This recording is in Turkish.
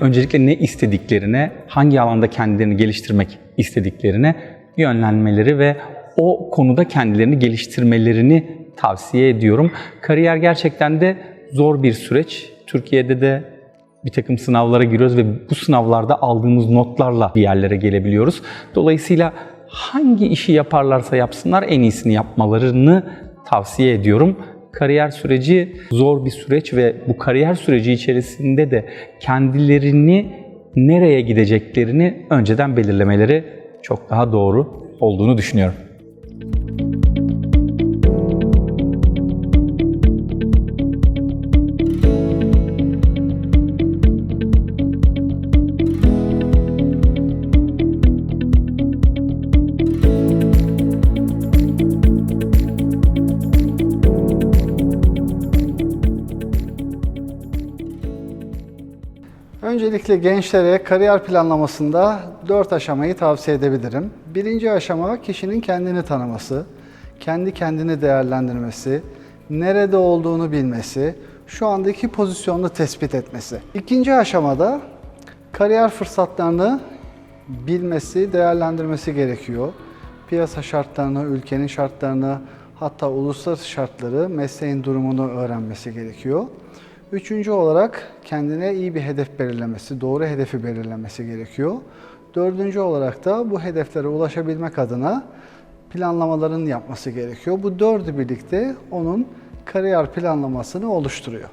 öncelikle ne istediklerine, hangi alanda kendilerini geliştirmek istediklerine yönlenmeleri ve o konuda kendilerini geliştirmelerini tavsiye ediyorum. Kariyer gerçekten de zor bir süreç. Türkiye'de de bir takım sınavlara giriyoruz ve bu sınavlarda aldığımız notlarla bir yerlere gelebiliyoruz. Dolayısıyla hangi işi yaparlarsa yapsınlar en iyisini yapmalarını tavsiye ediyorum. Kariyer süreci zor bir süreç ve bu kariyer süreci içerisinde de kendilerini nereye gideceklerini önceden belirlemeleri çok daha doğru olduğunu düşünüyorum. Öncelikle gençlere kariyer planlamasında dört aşamayı tavsiye edebilirim. Birinci aşama kişinin kendini tanıması, kendi kendini değerlendirmesi, nerede olduğunu bilmesi, şu andaki pozisyonunu tespit etmesi. İkinci aşamada kariyer fırsatlarını bilmesi, değerlendirmesi gerekiyor. Piyasa şartlarını, ülkenin şartlarını, hatta uluslararası şartları, mesleğin durumunu öğrenmesi gerekiyor. Üçüncü olarak kendine iyi bir hedef belirlemesi, doğru hedefi belirlemesi gerekiyor. Dördüncü olarak da bu hedeflere ulaşabilmek adına planlamaların yapması gerekiyor. Bu dördü birlikte onun kariyer planlamasını oluşturuyor.